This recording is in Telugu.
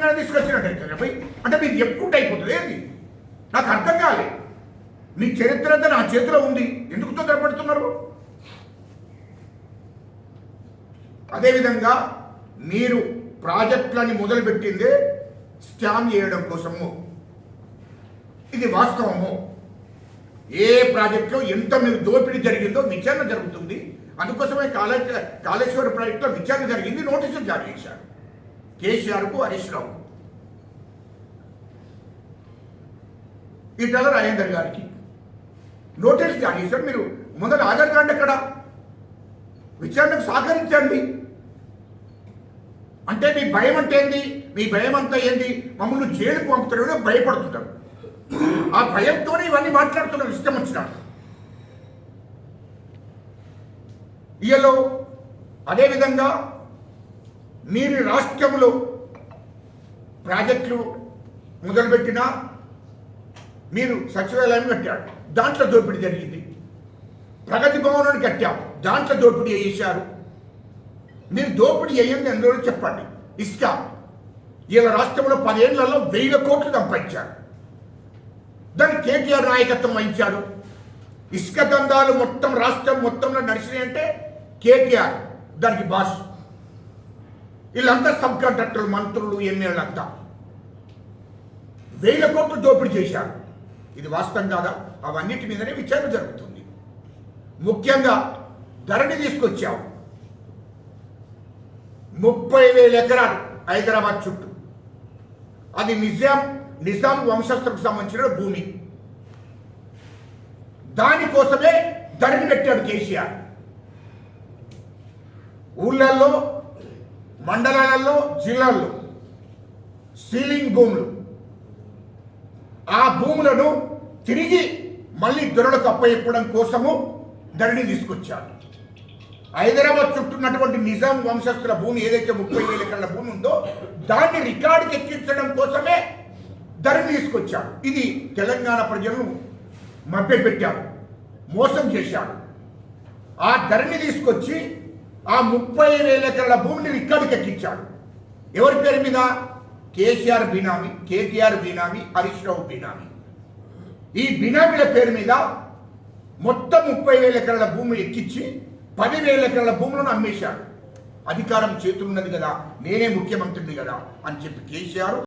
తెలంగాణ తీసుకొచ్చినట్టు పోయి అంటే మీరు చెప్పుకుంటే అయిపోతుంది ఏంది? నాకు అర్థం కాలే. మీ చరిత్ర అంతా నా చేతిలో ఉంది. ఎందుకు తొందరపడుతున్నారు? అదేవిధంగా మీరు ప్రాజెక్టులని మొదలుపెట్టింది స్కామ్ చేయడం కోసము. ఇది వాస్తవము. ఏ ప్రాజెక్టులో ఎంత మీరు దోపిడీ జరిగిందో విచారణ జరుగుతుంది. అందుకోసమే కాళే కాళేశ్వర ప్రాజెక్టులో విచారణ జరిగింది నోటీసులు జారీ చేశారు. కేసీఆర్కు హరీష్ రావు ఈటల రాజేందర్ గారికి నోటీస్ జారీ చేశారు. మీరు మొదట హాజరు అక్కడ విచారణకు సహకరించండి. అంటే మీ భయం అంటే ఏంది? మీ భయం అంతా ఏంది? మమ్మల్ని జైలుకు పంపుతారు భయపడుతుంటారు. ఆ భయంతోనే ఇవన్నీ మాట్లాడుతున్నారు ఇష్టం వచ్చినాడు ఇయలో అదేవిధంగా మీరు రాష్ట్రంలో ప్రాజెక్టులు మొదలుపెట్టినా మీరు సచివాలయం కట్టాడు దాంట్లో దోపిడీ జరిగింది. ప్రగతి భవనాన్ని కట్టాం. దాంట్లో దోపిడీ చేశారు. మీరు దోపిడీ వేయండి అందులో చెప్పండి. ఇసుక ఇలా రాష్ట్రంలో పదేళ్ళలో వెయ్యి కోట్లు సంపాదించారు. దాన్ని కేటీఆర్ నాయకత్వం వహించాడు. ఇసుక దందాలు మొత్తం రాష్ట్రం మొత్తంలో నడిచినాయంటే కేటీఆర్ దానికి భాష వీళ్ళంతా సబ్ కాంట్రాక్టర్లు మంత్రులు ఎమ్మెల్యేలంతా. వేల కోట్లు దోపిడీ చేశారు. ఇది వాస్తవం కాదా? అవన్నిటి మీదనే విచారణ జరుగుతుంది. ముఖ్యంగా ధరణి తీసుకొచ్చావు ముప్పై వేల ఎకరాలు హైదరాబాద్ చుట్టూ. అది నిజాం నిజాం వంశస్థులకు సంబంధించిన భూమి. దానికోసమే ధరణి పెట్టాడు కేసీఆర్. ఊళ్ళల్లో మండలాలలో జిల్లాల్లో సీలింగ్ భూములు. ఆ భూములను తిరిగి మళ్ళీ దొరలకు అప్పయిప్పడం కోసము ధరణి తీసుకొచ్చారు. హైదరాబాద్ చుట్టూ ఉన్నటువంటి నిజాం వంశస్థుల భూమి ఏదైతే ముప్పై వేల ఎకరాల భూమి ఉందో దాన్ని రికార్డుకి ఎక్కించడం కోసమే ధరణి తీసుకొచ్చాడు ఇది తెలంగాణ ప్రజలను మభ్యపెట్టాడు మోసం చేశాడు ఆ ధరణి తీసుకొచ్చి ఆ ముప్పై వేల ఎకరాల భూమిని ఇక్కడికి ఎక్కించాడు. ఎవరి పేరు మీద? కేసీఆర్ బినామీ కేటీఆర్ బినామీ హరీష్ రావు బినామీ. ఈ బినామీల పేరు మీద మొత్తం ముప్పై వేల ఎకరాల భూమిని ఎక్కించి పదివేల ఎకరాల భూములను అమ్మేశాడు. అధికారం చేతులున్నది కదా నేనే ముఖ్యమంత్రిని కదా అని చెప్పి కేసీఆర్